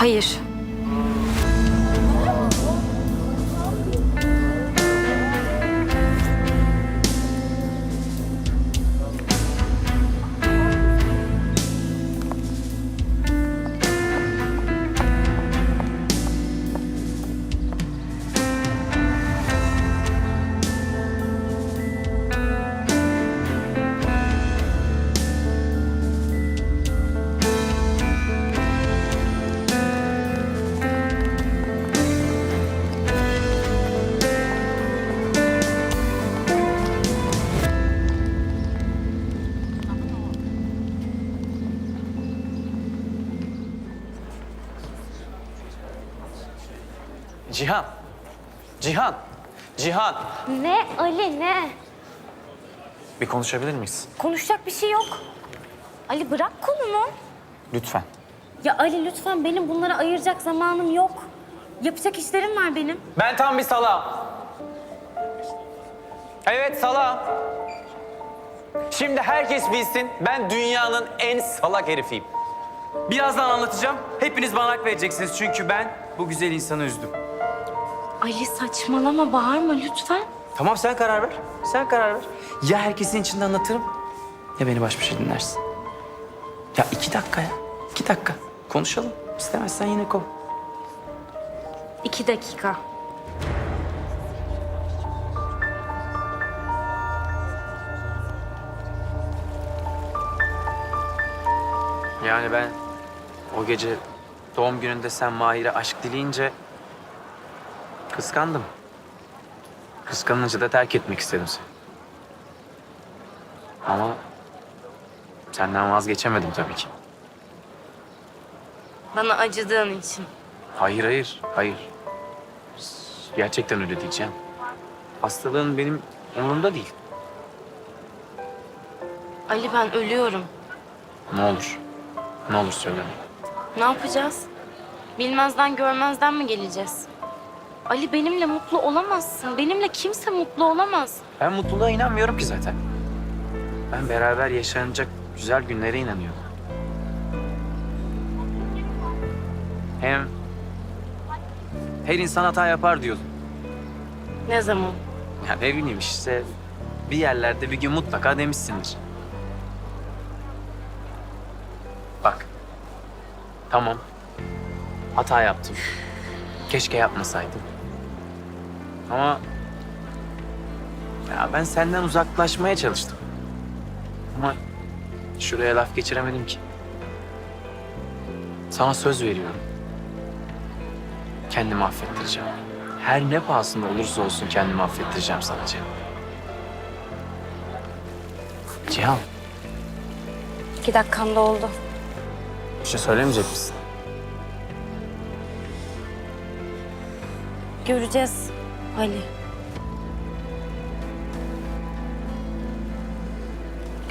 Hayır. Cihan. Cihan. Cihan. Ne Ali ne? Bir konuşabilir miyiz? Konuşacak bir şey yok. Ali bırak kolumu. Lütfen. Ya Ali lütfen benim bunlara ayıracak zamanım yok. Yapacak işlerim var benim. Ben tam bir salağım. Evet salağım. Şimdi herkes bilsin ben dünyanın en salak herifiyim. Birazdan anlatacağım. Hepiniz bana hak vereceksiniz çünkü ben bu güzel insanı üzdüm. Ali saçmalama bağırma lütfen. Tamam sen karar ver. Sen karar ver. Ya herkesin içinde anlatırım ya beni baş başa dinlersin. Ya iki dakika ya. iki dakika. Konuşalım. İstemezsen yine kov. İki dakika. Yani ben o gece doğum gününde sen Mahir'e aşk dileyince kıskandım. Kıskanınca da terk etmek istedim seni. Ama senden vazgeçemedim tabii ki. Bana acıdığın için. Hayır, hayır, hayır. Gerçekten öyle diyeceğim. Hastalığın benim umurumda değil. Ali ben ölüyorum. Ne olur, ne olur söyle. Ne yapacağız? Bilmezden görmezden mi geleceğiz? Ali benimle mutlu olamazsın. Benimle kimse mutlu olamaz. Ben mutluluğa inanmıyorum ki zaten. Ben beraber yaşanacak güzel günlere inanıyorum. Hem her insan hata yapar diyordum. Ne zaman? Ya ne bileyim işte bir yerlerde bir gün mutlaka demişsindir. Bak. Tamam. Hata yaptım. Keşke yapmasaydım. Ama ya ben senden uzaklaşmaya çalıştım. Ama şuraya laf geçiremedim ki. Sana söz veriyorum. Kendimi affettireceğim. Her ne pahasında olursa olsun kendimi affettireceğim sana Cihan. Cihan, İki dakikam da oldu. bir şey söylemeyecek misin? Göreceğiz Ali.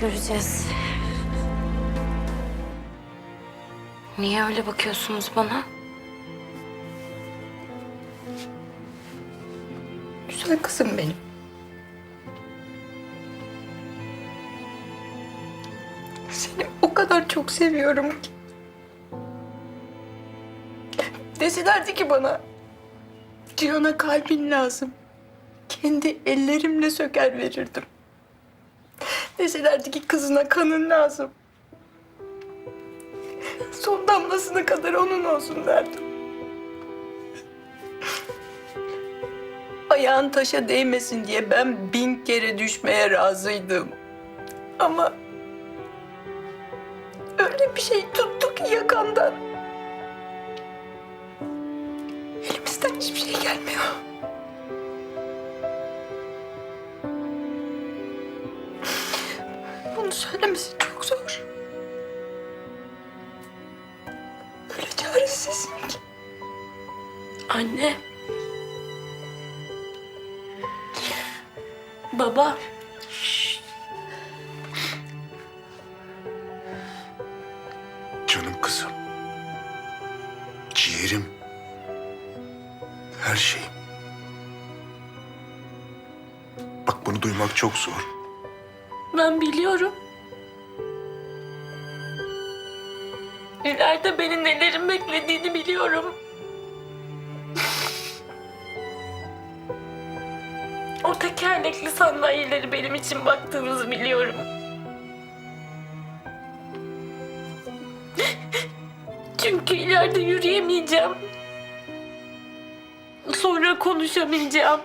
Göreceğiz. Niye öyle bakıyorsunuz bana? Güzel kızım benim. Seni o kadar çok seviyorum ki. Deselerdi ki bana... Cihan'a kalbin lazım. Kendi ellerimle söker verirdim. Deselerdi ki kızına kanın lazım. Son damlasına kadar onun olsun derdim. Ayağın taşa değmesin diye ben bin kere düşmeye razıydım. Ama öyle bir şey tuttu ki yakandan. Hiçbir şey gelmiyor. Bunu söylemesi çok zor. Öyle çaresizim ki. Anne. Baba. Canım kızım. Ciğerim. Her şeyim. Bak bunu duymak çok zor. Ben biliyorum. İleride beni nelerin beklediğini biliyorum. O tekerlekli sandalyeleri benim için baktığınızı biliyorum. Çünkü ileride yürüyemeyeceğim. Sonra konuşamayacağım.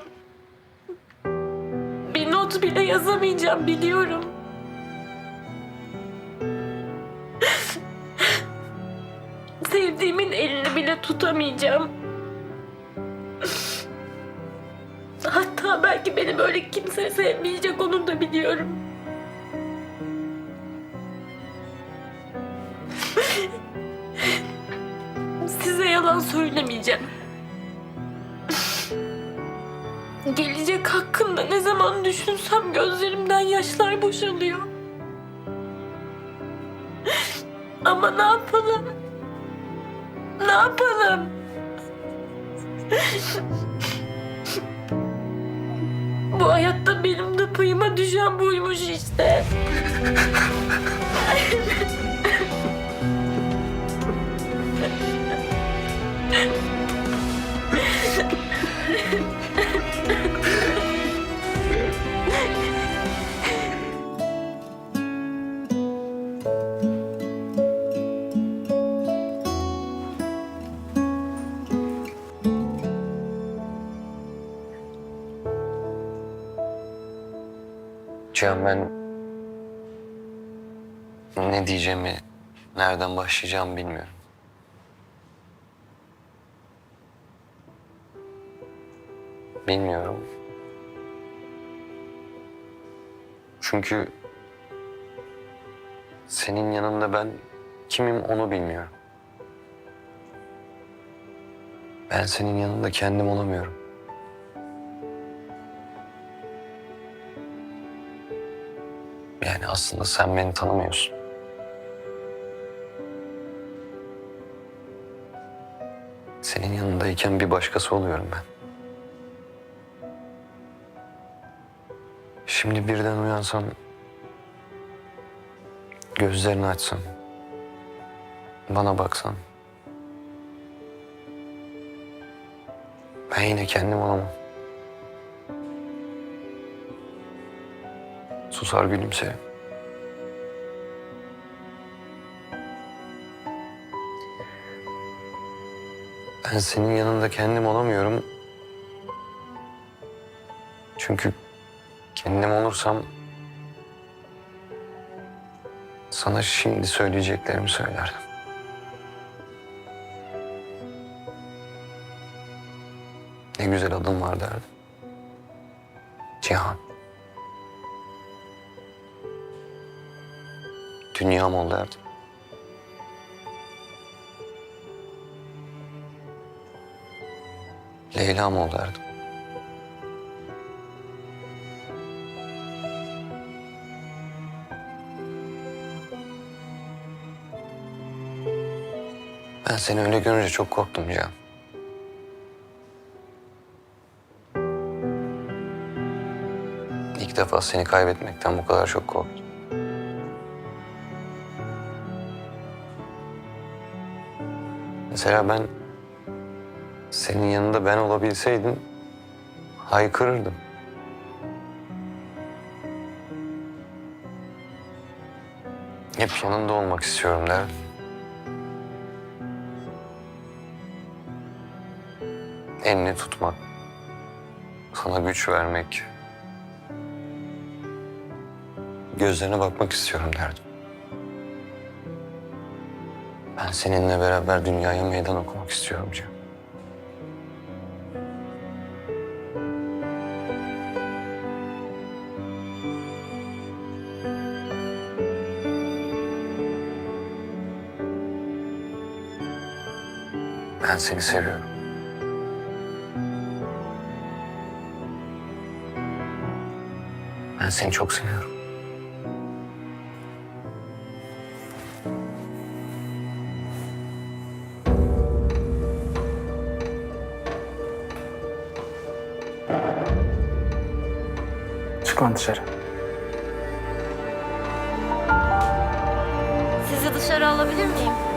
Bir not bile yazamayacağım biliyorum. Sevdiğimin elini bile tutamayacağım. Hatta belki beni böyle kimse sevmeyecek onu da biliyorum. Size yalan söylemeyeceğim. Gelecek hakkında ne zaman düşünsem gözlerimden yaşlar boşalıyor. Ama ne yapalım? Ne yapalım? Bu hayatta benim de payıma düşen buymuş işte. Cihan ben ne diyeceğimi, nereden başlayacağımı bilmiyorum. Bilmiyorum. Çünkü senin yanında ben kimim onu bilmiyorum. Ben senin yanında kendim olamıyorum. Yani aslında sen beni tanımıyorsun. Senin yanındayken bir başkası oluyorum ben. Şimdi birden uyansam, gözlerini açsam, bana baksan, ben yine kendim olamam. Susar gülümserim. Ben senin yanında kendim olamıyorum. Çünkü kendim olursam sana şimdi söyleyeceklerimi söylerdim. Ne güzel adın var derdim. Cihan. Dünyam ol derdim. Leyla'm ol derdim. Ben seni öyle görünce çok korktum Cihan. İlk defa seni kaybetmekten bu kadar çok korktum. Mesela ben senin yanında ben olabilseydim haykırırdım. Hep yanında olmak istiyorum derdim. Elini tutmak, sana güç vermek, gözlerine bakmak istiyorum derdim. Ben seninle beraber dünyaya meydan okumak istiyorum Cihan. Ben seni seviyorum. Ben seni çok seviyorum. Dışarı. Sizi dışarı alabilir miyim?